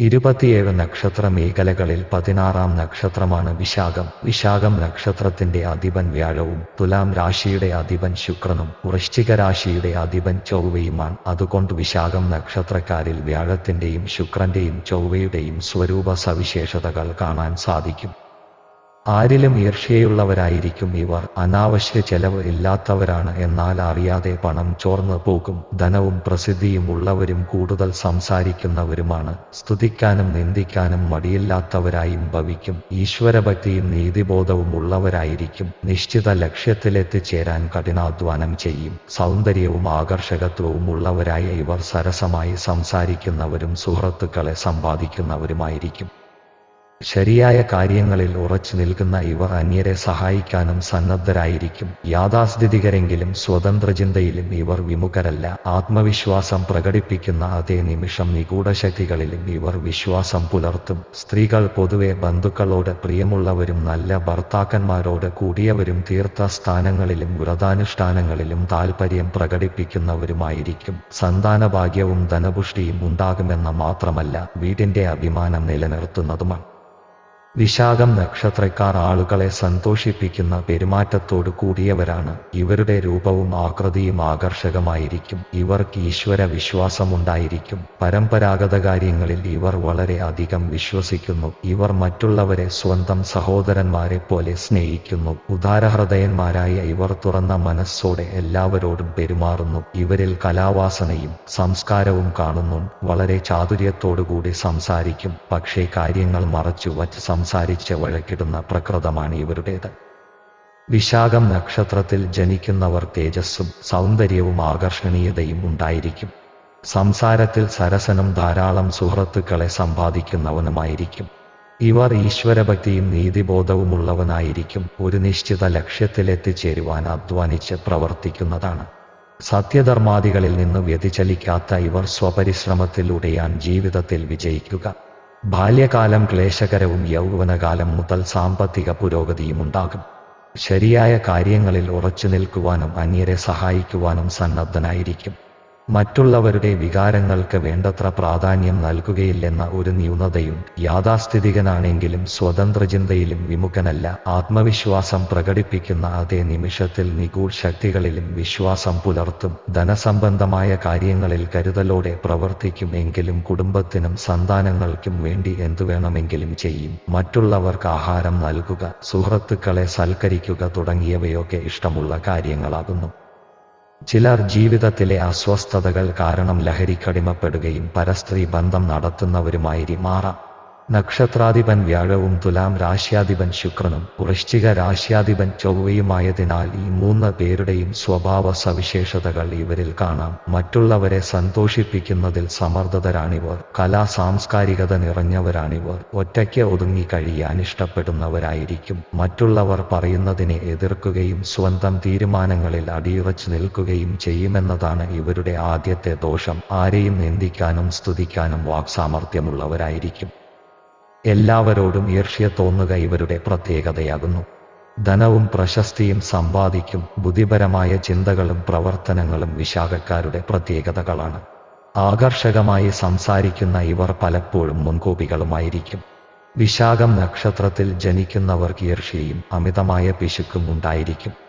ഇരുപത്തിയേഴ് നക്ഷത്ര മേഖലകളിൽ പതിനാറാം നക്ഷത്രമാണ് വിശാഖം. വിശാഖം നക്ഷത്രത്തിന്റെ അധിപൻ വ്യാഴവും തുലാം രാശിയുടെ അധിപൻ ശുക്രനും വൃശ്ചിക രാശിയുടെ അധിപൻ ചൊവ്വയുമാണ്. അതുകൊണ്ട് വിശാഖം നക്ഷത്രക്കാരിൽ വ്യാഴത്തിന്റെയും ശുക്രന്റെയും ചൊവ്വയുടെയും സ്വരൂപ സവിശേഷതകൾ കാണാൻ സാധിക്കും. ആരിലും ഈർഷ്യയുള്ളവരായിരിക്കും ഇവർ. അനാവശ്യ ചെലവ് ഇല്ലാത്തവരാണ്. എന്നാൽ അറിയാതെ പണം ചോർന്നു പോകും. ധനവും പ്രസിദ്ധിയും ഉള്ളവരും കൂടുതൽ സംസാരിക്കുന്നവരുമാണ്. സ്തുതിക്കാനും നിന്ദിക്കാനും മടിയില്ലാത്തവരായും ഭവിക്കും. ഈശ്വരഭക്തിയും നീതിബോധവും ഉള്ളവരായിരിക്കും. നിശ്ചിത ലക്ഷ്യത്തിലെത്തിച്ചേരാൻ കഠിനാധ്വാനം ചെയ്യും. സൗന്ദര്യവും ആകർഷകത്വവും ഉള്ളവരായ ഇവർ സരസമായി സംസാരിക്കുന്നവരും സുഹൃത്തുക്കളെ സമ്പാദിക്കുന്നവരുമായിരിക്കും. ശരിയായ കാര്യങ്ങളിൽ ഉറച്ചു നിൽക്കുന്ന ഇവർ അന്യരെ സഹായിക്കാനും സന്നദ്ധരായിരിക്കും. യാഥാസ്ഥിതികരെങ്കിലും സ്വതന്ത്രചിന്തയിലും ഇവർ വിമുഖരല്ല. ആത്മവിശ്വാസം പ്രകടിപ്പിക്കുന്ന അതേ നിമിഷം നിഗൂഢശക്തികളിലും ഇവർ വിശ്വാസം പുലർത്തും. സ്ത്രീകൾ പൊതുവെ ബന്ധുക്കളോട് പ്രിയമുള്ളവരും നല്ല ഭർത്താക്കന്മാരോട് കൂടിയവരും തീർത്ഥ സ്ഥാനങ്ങളിലും വ്രതാനുഷ്ഠാനങ്ങളിലും താൽപ്പര്യം പ്രകടിപ്പിക്കുന്നവരുമായിരിക്കും. സന്താനഭാഗ്യവും ധനപുഷ്ടിയും ഉണ്ടാകുമെന്ന മാത്രമല്ല വീടിന്റെ അഭിമാനം നിലനിർത്തുന്നതുമാണ്. വിശാഖം നക്ഷത്രക്കാർ ആളുകളെ സന്തോഷിപ്പിക്കുന്ന പെരുമാറ്റത്തോടു കൂടിയവരാണ്. ഇവരുടെ രൂപവും ആകൃതിയും ആകർഷകമായിരിക്കും. ഇവർക്ക് ഈശ്വര വിശ്വാസമുണ്ടായിരിക്കും പരമ്പരാഗത കാര്യങ്ങളിൽ ഇവർ വളരെ അധികം വിശ്വസിക്കുന്നു. ഇവർ മറ്റുള്ളവരെ സ്വന്തം സഹോദരന്മാരെ പോലെ സ്നേഹിക്കുന്നു. ഉദാരഹൃദയന്മാരായ ഇവർ തുറന്ന മനസ്സോടെ എല്ലാവരോടും പെരുമാറുന്നു. ഇവരിൽ കലാവാസനയും സംസ്കാരവും കാണുന്നു. വളരെ ചാതുര്യത്തോടുകൂടി സംസാരിക്കും. പക്ഷേ കാര്യങ്ങൾ മറച്ചു വച്ച് സംസാരിച്ച് വഴക്കിടുന്ന പ്രകൃതമാണ് ഇവരുടേത്. വിശാഖം നക്ഷത്രത്തിൽ ജനിക്കുന്നവർ തേജസ്സും സൗന്ദര്യവും ആകർഷണീയതയും ഉണ്ടായിരിക്കും. സംസാരത്തിൽ സരസനും ധാരാളം സുഹൃത്തുക്കളെ സമ്പാദിക്കുന്നവനുമായിരിക്കും. ഇവർ ഈശ്വരഭക്തിയും നീതിബോധവുമുള്ളവനായിരിക്കും. ഒരു നിശ്ചിത ലക്ഷ്യത്തിലെത്തിച്ചേരുവാൻ അധ്വാനിച്ച് പ്രവർത്തിക്കുന്നതാണ്. സത്യധർമാദികളിൽ നിന്ന് വ്യതിചലിക്കാത്ത ഇവർ സ്വപരിശ്രമത്തിലൂടെയാണ് ജീവിതത്തിൽ വിജയിക്കുക. ബാല്യകാലം ക്ലേശകരവും യൗവനകാലം മുതൽ സാമ്പത്തിക പുരോഗതിയും ഉണ്ടാകും. ശരിയായ കാര്യങ്ങളിൽ ഉറച്ചു നിൽക്കുവാനും അന്യരെ സഹായിക്കുവാനും സന്നദ്ധനായിരിക്കും. മറ്റുള്ളവരുടെ വികാരങ്ങൾക്ക് വേണ്ടത്ര പ്രാധാന്യം നൽകുകയില്ലെന്ന ഒരു ന്യൂനതയും യാഥാസ്ഥിതികനാണെങ്കിലും സ്വതന്ത്രചിന്തയിലും വിമുഖനല്ല. ആത്മവിശ്വാസം പ്രകടിപ്പിക്കുന്ന അതേ നിമിഷത്തിൽ നിഗൂഢ ശക്തികളിലും വിശ്വാസം പുലർത്തും. ധനസംബന്ധമായ കാര്യങ്ങളിൽ കരുതലോടെ പ്രവർത്തിക്കും എങ്കിലും കുടുംബത്തിനും സന്താനങ്ങൾക്കും വേണ്ടി എന്തു വേണമെങ്കിലും ചെയ്യും. മറ്റുള്ളവർക്ക് ആഹാരം നൽകുക സുഹൃത്തുക്കളെ സൽക്കരിക്കുക തുടങ്ങിയവയൊക്കെ ഇഷ്ടമുള്ള കാര്യങ്ങളാകുന്നു. ചിലർ ജീവിതത്തിലെ അസ്വസ്ഥതകൾ കാരണം ലഹരിക്കടിമപ്പെടുകയും പരസ്ത്രീ ബന്ധം നടത്തുന്നവരുമായി മാറാം. നക്ഷത്രാധിപൻ വ്യാഴവും തുലാം രാശ്യാധിപൻ ശുക്രനും വൃശ്ചിക രാശ്യാധിപൻ ചൊവ്വയുമായതിനാൽ ഈ മൂന്ന് പേരുടെയും സ്വഭാവ സവിശേഷതകൾ ഇവരിൽ കാണാം. മറ്റുള്ളവരെ സന്തോഷിപ്പിക്കുന്നതിൽ സമർത്ഥതരാണിവർ കലാ സാംസ്കാരികത നിറഞ്ഞവരാണിവർ ഒറ്റയ്ക്ക് ഒതുങ്ങി കഴിയാൻ ഇഷ്ടപ്പെടുന്നവരായിരിക്കും. മറ്റുള്ളവർ പറയുന്നതിനെ എതിർക്കുകയും സ്വന്തം തീരുമാനങ്ങളിൽ അടിയുറച്ചു നിൽക്കുകയും ചെയ്യുമെന്നതാണ് ഇവരുടെ ആദ്യത്തെ ദോഷം. ആരെയും നിന്ദിക്കാനും സ്തുതിക്കാനും വാക്സാമർത്ഥ്യമുള്ളവരായിരിക്കും എല്ലാവരോടും ഈർഷ്യ തോന്നുക ഇവരുടെ പ്രത്യേകതയാകുന്നു. ധനവും പ്രശസ്തിയും സമ്പാദിക്കും ബുദ്ധിപരമായ ചിന്തകളും പ്രവർത്തനങ്ങളും വിശാഖക്കാരുടെ പ്രത്യേകതകളാണ്. ആകർഷകമായി സംസാരിക്കുന്ന ഇവർ പലപ്പോഴും മുൻകോപികളുമായിരിക്കും. വിശാഖം നക്ഷത്രത്തിൽ ജനിക്കുന്നവർക്ക് ഈർഷ്യയും അമിതമായ പിശുക്കും ഉണ്ടായിരിക്കും.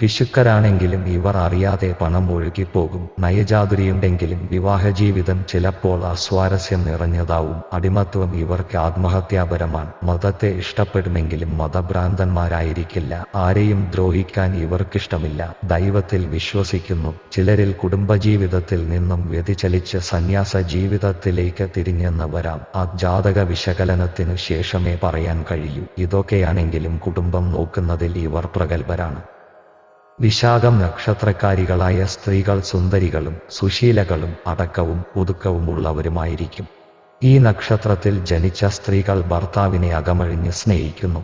പിശുക്കരാണെങ്കിലും ഇവർ അറിയാതെ പണം ഒഴുകിപ്പോകും. നയജാതുരിയുണ്ടെങ്കിലും വിവാഹ ജീവിതം ചിലപ്പോൾ അസ്വാരസ്യം നിറഞ്ഞതാവും. അടിമത്വം ഇവർക്ക് ആത്മഹത്യാപരമാണ്. മതത്തെ ഇഷ്ടപ്പെടുമെങ്കിലും മതഭ്രാന്തന്മാരായിരിക്കില്ല. ആരെയും ദ്രോഹിക്കാൻ ഇവർക്കിഷ്ടമില്ല. ദൈവത്തിൽ വിശ്വസിക്കുന്നു. ചിലരിൽ കുടുംബജീവിതത്തിൽ നിന്നും വ്യതിചലിച്ച് സന്യാസ ജീവിതത്തിലേക്ക് തിരിഞ്ഞെന്ന് വരാം ആ ജാതക വിശകലനത്തിനു ശേഷമേ പറയാൻ കഴിയൂ. ഇതൊക്കെയാണെങ്കിലും കുടുംബം നോക്കുന്നതിൽ ഇവർ പ്രഗത്ഭരാണ്. വിശാഖം നക്ഷത്രക്കാരികളായ സ്ത്രീകൾ സുന്ദരികളും സുശീലകളും അടക്കവും ഒതുക്കവും ഉള്ളവരുമായിരിക്കും ഈ നക്ഷത്രത്തിൽ ജനിച്ച സ്ത്രീകൾ ഭർത്താവിനെ അകമഴിഞ്ഞ് സ്നേഹിക്കുന്നു.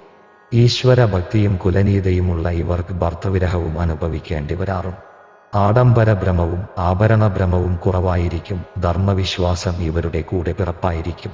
ഈശ്വര ഭക്തിയും കുലനീതയുമുള്ള ഇവർക്ക് ഭർത്തവിരഹവും അനുഭവിക്കേണ്ടി വരാറും ആഡംബര ഭ്രമവും ആഭരണ ഭ്രമവും കുറവായിരിക്കും. ധർമ്മവിശ്വാസം ഇവരുടെ കൂടെ പിറപ്പായിരിക്കും.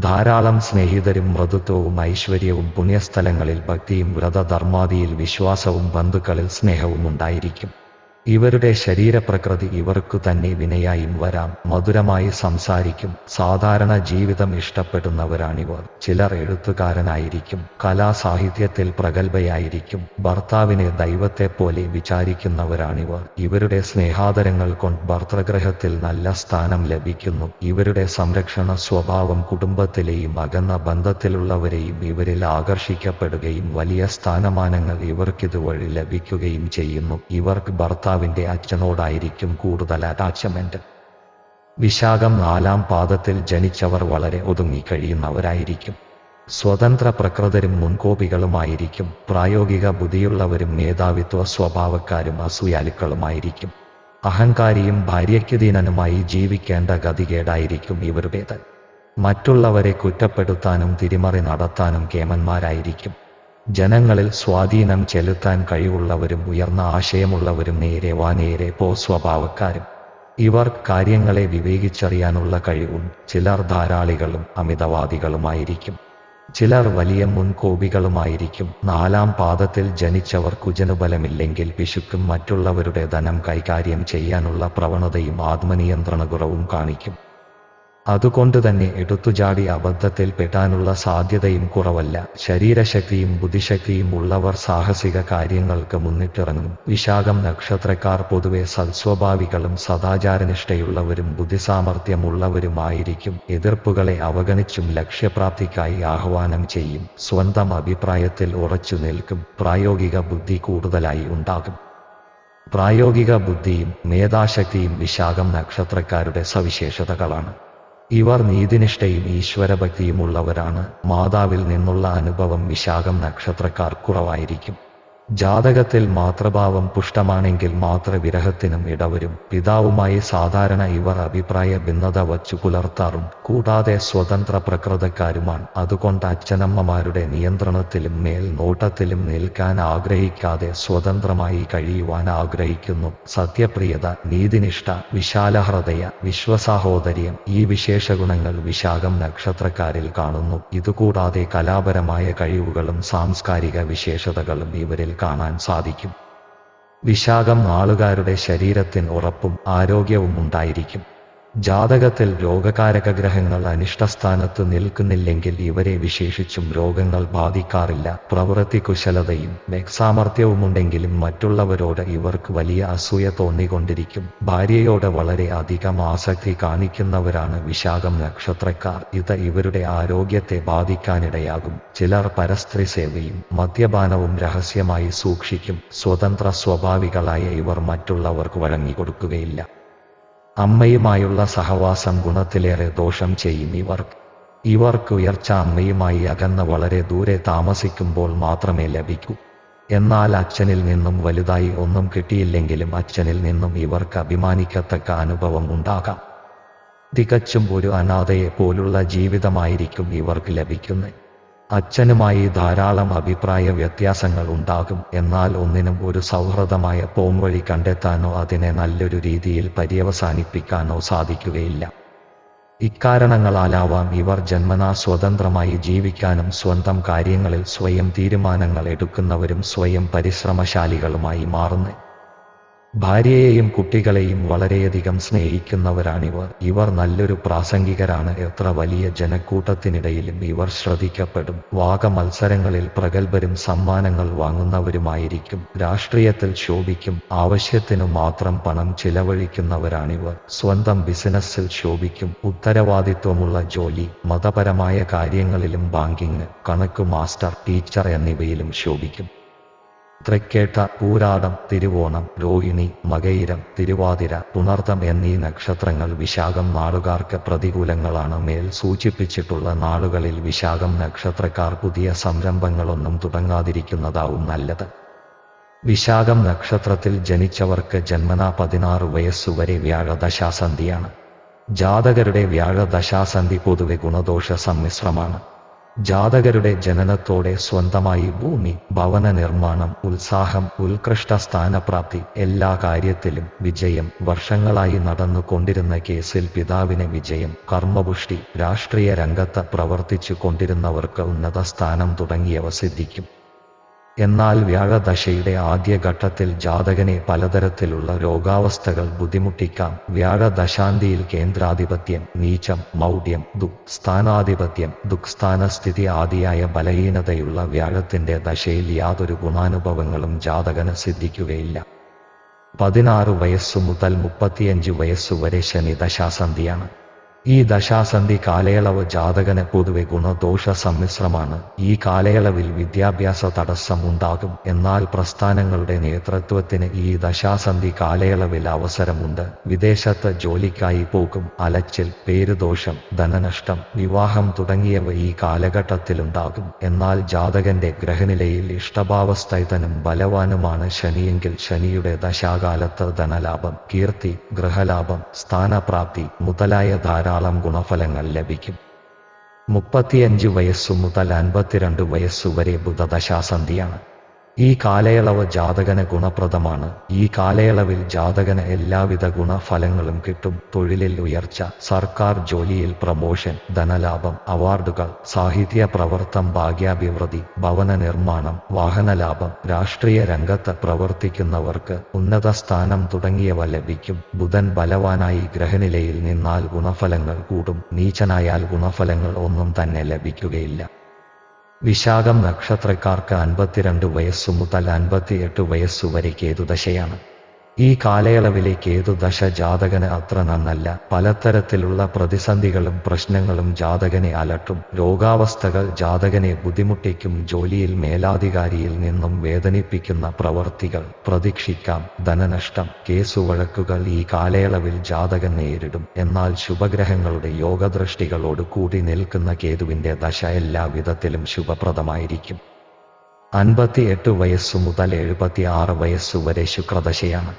ധാരാളം സ്നേഹിതരും മൃദുത്വവും ഐശ്വര്യവും പുണ്യസ്ഥലങ്ങളിൽ ഭക്തിയും വ്രതധർമാദിയിൽ വിശ്വാസവും ബന്ധുക്കളിൽ സ്നേഹവും ഉണ്ടായിരിക്കും. ഇവരുടെ ശരീരപ്രകൃതി ഇവർക്കു തന്നെ വിനയായും വരാം. മധുരമായി സംസാരിക്കും. സാധാരണ ജീവിതം ഇഷ്ടപ്പെടുന്നവരാണിവർ. ചിലർ എഴുത്തുകാരനായിരിക്കും. കലാസാഹിത്യത്തിൽ പ്രഗത്ഭയായിരിക്കും. ഭർത്താവിനെ ദൈവത്തെപ്പോലെ വിചാരിക്കുന്നവരാണിവർ. ഇവരുടെ സ്നേഹാദരങ്ങൾ കൊണ്ട് ഭർത്തൃഗ്രഹത്തിൽ നല്ല സ്ഥാനം ലഭിക്കുന്നു. ഇവരുടെ സംരക്ഷണ സ്വഭാവം കുടുംബത്തിലെയും അകന്ന ബന്ധത്തിലുള്ളവരെയും ഇവരിൽ ആകർഷിക്കപ്പെടുകയും വലിയ സ്ഥാനമാനങ്ങൾ ഇവർക്കിതുവഴി ലഭിക്കുകയും ചെയ്യുന്നു. ഇവർക്ക് ഭർത്താവിന്റെ അച്ഛനോടായിരിക്കും കൂടുതൽ അറ്റാച്ച്മെന്റ് വിശാഖം നാലാം പാദത്തിൽ ജനിച്ചവർ വളരെ ഒതുങ്ങിക്കഴിയുന്നവരായിരിക്കും സ്വതന്ത്ര പ്രകൃതരും മുൻകോപികളുമായിരിക്കും. പ്രായോഗിക ബുദ്ധിയുള്ളവരും മേധാവിത്വ സ്വഭാവക്കാരും അസൂയാലുക്കളുമായിരിക്കും. അഹങ്കാരിയും ഭാര്യയ്ക്ക് ദീനനുമായി ജീവിക്കേണ്ട ഗതികേടായിരിക്കും ഇവരുടേത് മറ്റുള്ളവരെ കുറ്റപ്പെടുത്താനും തിരിമറി നടത്താനും കേമന്മാരായിരിക്കും. ജനങ്ങളിൽ സ്വാധീനം ചെലുത്താൻ കഴിവുള്ളവരും ഉയർന്ന ആശയമുള്ളവരും നേരെ വാ നേരെ പോ സ്വഭാവക്കാരും. ഇവർ കാര്യങ്ങളെ വിവേകിച്ചറിയാനുള്ള കഴിവും ചിലർ ധാരാളികളും അമിതവാദികളുമായിരിക്കും. ചിലർ വലിയ മുൻകോപികളുമായിരിക്കും. നാലാം പാദത്തിൽ ജനിച്ചവർ കുജനുബലമില്ലെങ്കിൽ പിശുക്കും മറ്റുള്ളവരുടെ ധനം കൈകാര്യം ചെയ്യാനുള്ള പ്രവണതയും ആത്മനിയന്ത്രണ കുറവും കാണിക്കും. അതുകൊണ്ട് തന്നെ എടുത്തുചാടി അബദ്ധത്തിൽ പെട്ടാനുള്ള സാധ്യതയും കുറവല്ല. ശരീരശക്തിയും ബുദ്ധിശക്തിയും ഉള്ളവർ സാഹസിക കാര്യങ്ങൾക്ക് മുന്നിട്ടിറങ്ങും. വിശാഖം നക്ഷത്രക്കാർ പൊതുവെ സൽസ്വഭാവികളും സദാചാരനിഷ്ഠയുള്ളവരും ബുദ്ധിസാമർഥ്യമുള്ളവരുമായിരിക്കും. എതിർപ്പുകളെ അവഗണിച്ചും ലക്ഷ്യപ്രാപ്തിക്കായി ആഹ്വാനം ചെയ്യും. സ്വന്തം അഭിപ്രായത്തിൽ ഉറച്ചു നിൽക്കും. പ്രായോഗിക ബുദ്ധി കൂടുതലായി ഉണ്ടാകും. പ്രായോഗിക ബുദ്ധിയും മേധാശക്തിയും വിശാഖം നക്ഷത്രക്കാരുടെ സവിശേഷതകളാണ്. ഇവർ നീതിനിഷ്ഠയും ഈശ്വരഭക്തിയുമുള്ളവരാണ്. മാതാവിൽ നിന്നുള്ള അനുഭവം വിശാഖം നക്ഷത്രക്കാർ കുറവായിരിക്കും. ജാതകത്തിൽ മാതൃഭാവം പുഷ്ടമാണെങ്കിൽ മാത്ര വിരഹത്തിനും ഇടവരും. പിതാവുമായി സാധാരണ ഇവർ അഭിപ്രായ ഭിന്നത വച്ചു പുലർത്താറും. കൂടാതെ സ്വതന്ത്ര പ്രകൃതക്കാരുമാണ്. അതുകൊണ്ട് അച്ഛനമ്മമാരുടെ നിയന്ത്രണത്തിലും മേൽനോട്ടത്തിലും നിൽക്കാൻ ആഗ്രഹിക്കാതെ സ്വതന്ത്രമായി കഴിയുവാൻ ആഗ്രഹിക്കുന്നു. സത്യപ്രിയത നീതിനിഷ്ഠ വിശാലഹൃദയ വിശ്വസാഹോദര്യം ഈ വിശേഷഗുണങ്ങൾ വിശാഖം നക്ഷത്രക്കാരിൽ കാണുന്നു. ഇതുകൂടാതെ കലാപരമായ കഴിവുകളും സാംസ്കാരിക വിശേഷതകളും ഇവരിൽ കാണാൻ സാധിക്കും. വിശാഖം ആളുകാരുടെ ശരീരത്തിന് ഉറപ്പും ആരോഗ്യവും ഉണ്ടായിരിക്കും ജാതകത്തിൽ രോഗകാരക ഗ്രഹങ്ങൾ അനിഷ്ടസ്ഥാനത്ത് നിൽക്കുന്നില്ലെങ്കിൽ ഇവരെ വിശേഷിച്ചും രോഗങ്ങൾ ബാധിക്കാറില്ല. പ്രവൃത്തി കുശലതയും സാമർഥ്യവുമുണ്ടെങ്കിലും മറ്റുള്ളവരോട് ഇവർക്ക് വലിയ അസൂയ തോന്നിക്കൊണ്ടിരിക്കും. ഭാര്യയോട് വളരെ അധികം ആസക്തി കാണിക്കുന്നവരാണ് വിശാഖം നക്ഷത്രക്കാർ. ഇത് ഇവരുടെ ആരോഗ്യത്തെ ബാധിക്കാനിടയാകും. ചിലർ പരസ്ത്രീ സേവയും മദ്യപാനവും രഹസ്യമായി സൂക്ഷിക്കും. സ്വതന്ത്ര സ്വഭാവികളായ ഇവർ മറ്റുള്ളവർക്ക് വഴങ്ങിക്കൊടുക്കുകയില്ല. അമ്മയുമായുള്ള സഹവാസം ഗുണത്തിലേറെ ദോഷം ചെയ്യും ഇവർക്ക് ഇവർക്ക് ഉയർച്ച അമ്മയുമായി അകന്ന് വളരെ ദൂരെ താമസിക്കുമ്പോൾ മാത്രമേ ലഭിക്കൂ. എന്നാൽ അച്ഛനിൽ നിന്നും വലുതായി ഒന്നും കിട്ടിയില്ലെങ്കിലും അച്ഛനിൽ നിന്നും ഇവർക്ക് അഭിമാനിക്കത്തക്ക അനുഭവം ഉണ്ടാകാം. തികച്ചും ഒരു അനാഥയെ പോലുള്ള ജീവിതമായിരിക്കും ഇവർക്ക് ലഭിക്കുന്നത്. അച്ഛനുമായി ധാരാളം അഭിപ്രായ വ്യത്യാസങ്ങൾ ഉണ്ടാകും. എന്നാൽ ഒന്നിനും ഒരു സൗഹൃദമായ പോംവഴി കണ്ടെത്താനോ അതിനെ നല്ലൊരു രീതിയിൽ പര്യവസാനിപ്പിക്കാനോ സാധിക്കുകയില്ല. ഇക്കാരണങ്ങളാലാവാം ഇവർ ജന്മനാ സ്വതന്ത്രമായി ജീവിക്കാനും സ്വന്തം കാര്യങ്ങളിൽ സ്വയം തീരുമാനങ്ങൾ എടുക്കുന്നവരും സ്വയം പരിശ്രമശാലികളുമായി മാറുന്നു. ഭാര്യയെയും കുട്ടികളെയും വളരെയധികം സ്നേഹിക്കുന്നവരാണിവർ. ഇവർ നല്ലൊരു പ്രാസംഗികരാണ്. എത്ര വലിയ ജനക്കൂട്ടത്തിനിടയിലും ഇവർ ശ്രദ്ധിക്കപ്പെടും. വാക മത്സരങ്ങളിൽ പ്രഗത്ഭരും സമ്മാനങ്ങൾ വാങ്ങുന്നവരുമായിരിക്കും. രാഷ്ട്രീയത്തിൽ ശോഭിക്കും. ആവശ്യത്തിനു മാത്രം പണം ചിലവഴിക്കുന്നവരാണിവർ. സ്വന്തം ബിസിനസ്സിൽ ശോഭിക്കും. ഉത്തരവാദിത്വമുള്ള ജോലി മതപരമായ കാര്യങ്ങളിലും ബാങ്കിങ് കണക്ക് മാസ്റ്റർ ടീച്ചർ എന്നിവയിലും ശോഭിക്കും. തൃക്കേട്ട പൂരാടം തിരുവോണം രോഹിണി മകയിരം തിരുവാതിര പുണർത്തം എന്നീ നക്ഷത്രങ്ങൾ വിശാഖം നാടുകാർക്ക് പ്രതികൂലങ്ങളാണ് മേൽ സൂചിപ്പിച്ചിട്ടുള്ള നാളുകളിൽ വിശാഖം നക്ഷത്രക്കാർ പുതിയ സംരംഭങ്ങളൊന്നും തുടങ്ങാതിരിക്കുന്നതാവും നല്ലത്. വിശാഖം നക്ഷത്രത്തിൽ ജനിച്ചവർക്ക് ജന്മനാ പതിനാറ് വയസ്സുവരെ വ്യാഴദശാസന്ധിയാണ്. ജാതകരുടെ വ്യാഴദശാസന്ധി പൊതുവെ ഗുണദോഷ സമ്മിശ്രമാണ് ജാതകരുടെ ജനനത്തോടെ സ്വന്തമായി ഭൂമി ഭവന നിർമ്മാണം ഉത്സാഹം ഉത്കൃഷ്ട സ്ഥാനപ്രാപ്തി എല്ലാ കാര്യത്തിലും വിജയം വർഷങ്ങളായി നടന്നു കൊണ്ടിരുന്ന കേസിൽ പിതാവിന് വിജയം കർമ്മപുഷ്ടി രാഷ്ട്രീയ രംഗത്ത് പ്രവർത്തിച്ചു കൊണ്ടിരുന്നവർക്ക് ഉന്നത സ്ഥാനം തുടങ്ങിയവ സിദ്ധിക്കും. എന്നാൽ വ്യാഴദശയുടെ ആദ്യഘട്ടത്തിൽ ജാതകനെ പലതരത്തിലുള്ള രോഗാവസ്ഥകൾ ബുദ്ധിമുട്ടിക്കാം. വ്യാഴദശാന്തിയിൽ കേന്ദ്രാധിപത്യം നീചം മൗഢ്യം ദുഃഖ സ്ഥാനാധിപത്യം ദുഃഖസ്ഥാനസ്ഥിതി ആദിയായ ബലഹീനതയുള്ള വ്യാഴത്തിന്റെ ദശയിൽ യാതൊരു ഗുണാനുഭവങ്ങളും ജാതകന് സിദ്ധിക്കുകയില്ല. പതിനാറ് വയസ്സു മുതൽ മുപ്പത്തിയഞ്ച് വയസ്സുവരെ ശനി ദശാസന്ധിയാണ്. ഈ ദശാസന്ധി കാലയളവ് ജാതകന് പൊതുവെ ഗുണദോഷ സമ്മിശ്രമാണ്. ഈ കാലയളവിൽ വിദ്യാഭ്യാസ തടസ്സം ഉണ്ടാകും. എന്നാൽ പ്രസ്ഥാനങ്ങളുടെ നേതൃത്വത്തിന് ഈ ദശാസന്ധി കാലയളവിൽ അവസരമുണ്ട്. വിദേശത്ത് ജോലിക്കായി പോകും. അലച്ചിൽ പേരുദോഷം ധനനഷ്ടം വിവാഹം തുടങ്ങിയവ ഈ കാലഘട്ടത്തിലുണ്ടാകും. എന്നാൽ ജാതകന്റെ ഗ്രഹനിലയിൽ ഇഷ്ടഭാവസ്ഥൈതനും ബലവാനുമാണ് ശനിയെങ്കിൽ ശനിയുടെ ദശാകാലത്ത് ധനലാഭം കീർത്തി ഗൃഹലാഭം സ്ഥാനപ്രാപ്തി മുതലായ ധാരാളം ഗുണഫലങ്ങൾ ലഭിക്കും. മുപ്പത്തിയഞ്ച് വയസ്സു മുതൽ അൻപത്തിരണ്ട് വയസ്സുവരെ ബുധദശാസന്ധിയാണ്. ഈ കാലയളവ് ജാതകന് ഗുണപ്രദമാണ്. ഈ കാലയളവിൽ ജാതകന് എല്ലാവിധ ഗുണഫലങ്ങളും കിട്ടും. തൊഴിലിൽ ഉയർച്ച സർക്കാർ ജോലിയിൽ പ്രമോഷൻ ധനലാഭം അവാർഡുകൾ സാഹിത്യ പ്രവർത്തം ഭാഗ്യാഭിവൃദ്ധി ഭവന നിർമ്മാണം വാഹനലാഭം രാഷ്ട്രീയ രംഗത്ത് പ്രവർത്തിക്കുന്നവർക്ക് ഉന്നത സ്ഥാനം തുടങ്ങിയവ ലഭിക്കും. ബുധൻ ബലവാനായി ഗ്രഹനിലയിൽ നിന്നാൽ ഗുണഫലങ്ങൾ കൂടും. നീചനായാൽ ഗുണഫലങ്ങൾ ഒന്നും തന്നെ ലഭിക്കുകയില്ല. വിശാഖം നക്ഷത്രക്കാർക്ക് അൻപത്തിരണ്ട് വയസ്സു മുതൽ അൻപത്തിയെട്ട് വയസ്സുവരെ കേതുദശയാണ്. ഈ കാലയളവിലേക്ക് ഏതു കേതുദശ ജാതകന് അത്ര നന്നല്ല. പലതരത്തിലുള്ള പ്രതിസന്ധികളും പ്രശ്നങ്ങളും ജാതകനെ അലട്ടും. രോഗാവസ്ഥകൾ ജാതകനെ ബുദ്ധിമുട്ടിക്കും. ജോലിയിൽ മേലാധികാരിയിൽ നിന്നും വേദനിപ്പിക്കുന്ന പ്രവർത്തികൾ പ്രതീക്ഷിക്കാം. ധനനഷ്ടം കേസുവഴക്കുകൾ ഈ കാലയളവിൽ ജാതകൻ നേരിടും. എന്നാൽ ശുഭഗ്രഹങ്ങളുടെ യോഗദൃഷ്ടികളോട് കൂടി നിൽക്കുന്ന കേതുവിന്റെ ദശ എല്ലാ വിധത്തിലും ശുഭപ്രദമായിരിക്കും. അൻപത്തിയെട്ട് വയസ്സു മുതൽ എഴുപത്തി ആറ് വയസ്സുവരെ ശുക്രദശയാണ്.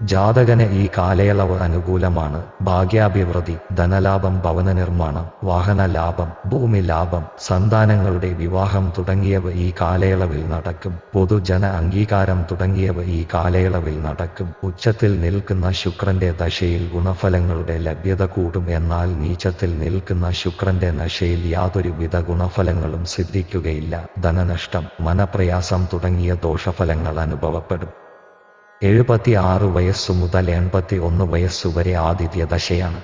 ജാതകന് ഈ കാലയളവ് അനുകൂലമാണ്. ഭാഗ്യാഭിവൃദ്ധി ധനലാഭം ഭവന നിർമ്മാണം വാഹന ലാഭം ഭൂമി ലാഭം സന്താനങ്ങളുടെ വിവാഹം തുടങ്ങിയവ ഈ കാലയളവിൽ നടക്കും. പൊതുജന അംഗീകാരം തുടങ്ങിയവ ഈ കാലയളവിൽ നടക്കും. ഉച്ചത്തിൽ നിൽക്കുന്ന ശുക്രന്റെ ദശയിൽ ഗുണഫലങ്ങളുടെ ലഭ്യത കൂടും. എന്നാൽ നീച്ചത്തിൽ നിൽക്കുന്ന ശുക്രന്റെ നശയിൽ യാതൊരുവിധ ഗുണഫലങ്ങളും സിദ്ധിക്കുകയില്ല. ധനനഷ്ടം മനപ്രയാസം തുടങ്ങിയ ദോഷഫലങ്ങൾ അനുഭവപ്പെടും. എഴുപത്തി ആറ് വയസ്സു മുതൽ എൺപത്തി ഒന്ന് വയസ്സുവരെ ആദിത്യ ദശയാണ്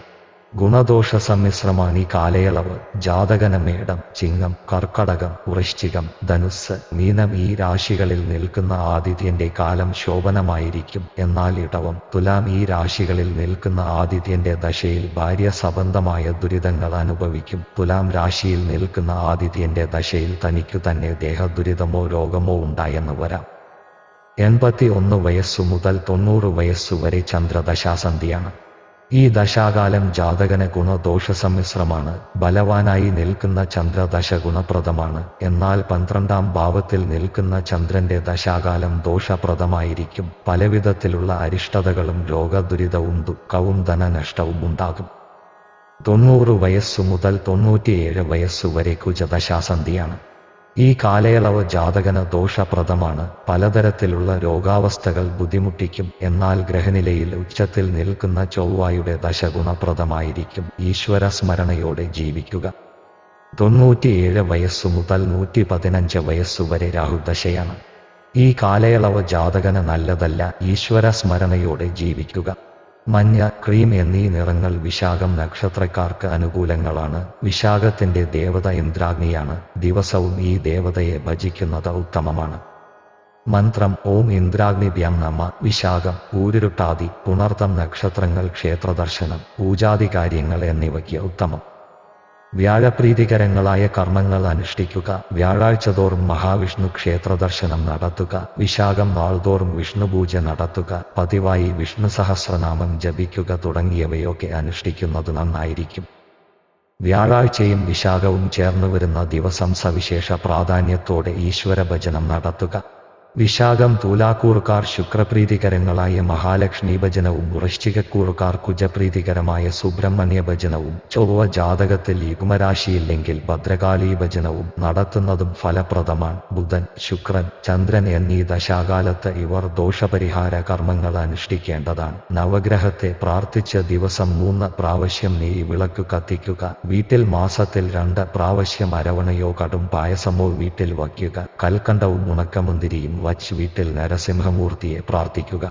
ഗുണദോഷ സമ്മിശ്രമാണ് ഈ കാലയളവ്. ജാതകന മേടം ചിങ്ങം കർക്കടകം വൃശ്ചികം ധനുസ് മീനം ഈ രാശികളിൽ നിൽക്കുന്ന ആദിത്യന്റെ കാലം ശോഭനമായിരിക്കും. എന്നാൽ ഇടവം തുലാം ഈ രാശികളിൽ നിൽക്കുന്ന ആദിത്യന്റെ ദശയിൽ ഭാര്യ സംബന്ധമായ ദുരിതങ്ങൾ അനുഭവിക്കും. തുലാം രാശിയിൽ നിൽക്കുന്ന ആദിത്യന്റെ ദശയിൽ തനിക്കു തന്നെ ദേഹദുരിതമോ രോഗമോ ഉണ്ടായെന്ന് വരാം. എൺപത്തി ഒന്ന് വയസ്സു മുതൽ തൊണ്ണൂറ് വയസ്സുവരെ ചന്ദ്രദശാസന്ധിയാണ്. ഈ ദശാകാലം ജാതകന ഗുണദോഷ സമ്മിശ്രമാണ് ബലവാനായി നിൽക്കുന്ന ചന്ദ്രദശ ഗുണപ്രദമാണ്. എന്നാൽ പന്ത്രണ്ടാം ഭാവത്തിൽ നിൽക്കുന്ന ചന്ദ്രന്റെ ദശാകാലം ദോഷപ്രദമായിരിക്കും. പലവിധത്തിലുള്ള അരിഷ്ടതകളും രോഗദുരിതവും ദുഃഖവും ധനനഷ്ടവും ഉണ്ടാകും. തൊണ്ണൂറ് വയസ്സു മുതൽ തൊണ്ണൂറ്റിയേഴ് വയസ്സുവരെ കുജദശാസന്ധിയാണ്. ഈ കാലയളവ് ജാതകന് ദോഷപ്രദമാണ്. പലതരത്തിലുള്ള രോഗാവസ്ഥകൾ ബുദ്ധിമുട്ടിക്കും. എന്നാൽ ഗ്രഹനിലയിൽ ഉച്ചത്തിൽ നിൽക്കുന്ന ചൊവ്വായുടെ ദശഗുണപ്രദമായിരിക്കും. ഈശ്വര സ്മരണയോടെ ജീവിക്കുക. തൊണ്ണൂറ്റിയേഴ് വയസ്സു മുതൽ നൂറ്റി പതിനഞ്ച് വയസ്സുവരെ രാഹുദശയാണ്. ഈ കാലയളവ് ജാതകന് നല്ലതല്ല. ഈശ്വര സ്മരണയോടെ ജീവിക്കുക. മഞ്ഞ ക്രീം എന്നീ നിറങ്ങൾ വിശാഖം നക്ഷത്രക്കാർക്ക് അനുകൂലങ്ങളാണ്. വിശാഖത്തിന്റെ ദേവത ഇന്ദ്രാഗ്നിയാണ്. ദിവസവും ഈ ദേവതയെ ഭജിക്കുന്നത് ഉത്തമമാണ്. മന്ത്രം ഓം ഇന്ദ്രാഗ്നി ഇന്ദ്രാഗ്നിഭ്യം നമ വിശാഖം ഊരുരുട്ടാതി പുണർത്തം നക്ഷത്രങ്ങൾ ക്ഷേത്രദർശനം പൂജാതി കാര്യങ്ങൾ എന്നിവയ്ക്ക് ഉത്തമം. വ്യാഴപ്രീതികരങ്ങളായ കർമ്മങ്ങൾ അനുഷ്ഠിക്കുക. വ്യാഴാഴ്ച തോറും മഹാവിഷ്ണു ക്ഷേത്രദർശനം നടത്തുക. വിശാഖം നാൾതോറും വിഷ്ണുപൂജ നടത്തുക. പതിവായി വിഷ്ണു സഹസ്രനാമം ജപിക്കുക തുടങ്ങിയവയൊക്കെ അനുഷ്ഠിക്കുന്നത് നന്നായിരിക്കും. വ്യാഴാഴ്ചയും വിശാഖവും ചേർന്നു വരുന്ന ദിവസം സവിശേഷ പ്രാധാന്യത്തോടെ ഈശ്വര ഭജനം നടത്തുക. വിശാഖം തൂലാക്കൂറുകാർ ശുക്രപ്രീതികരങ്ങളായ മഹാലക്ഷ്മി ഭജനവും വൃശ്ചികക്കൂറുകാർ കുജപ്രീതികരമായ സുബ്രഹ്മണ്യ ഭജനവും ചൊവ്വ ജാതകത്തിൽ യുഗ്മരാശിയില്ലെങ്കിൽ ഭദ്രകാളി ഭജനവും നടത്തുന്നതും ഫലപ്രദമാണ്. ബുധൻ ശുക്രൻ ചന്ദ്രൻ എന്നീ ദശാകാലത്ത് ഇവർ ദോഷപരിഹാര കർമ്മങ്ങൾ അനുഷ്ഠിക്കേണ്ടതാണ്. നവഗ്രഹത്തെ പ്രാർത്ഥിച്ച ദിവസം മൂന്ന് പ്രാവശ്യം നീ വിളക്ക് കത്തിക്കുക. വീട്ടിൽ മാസത്തിൽ രണ്ട് പ്രാവശ്യം അരവണയോ കടും പായസമോ വീട്ടിൽ വയ്ക്കുക. കൽക്കണ്ടവും ഉണക്കമുന്തിരിയും വച്ച് വീട്ടിൽ നരസിംഹമൂർത്തിയെ പ്രാർത്ഥിക്കുക.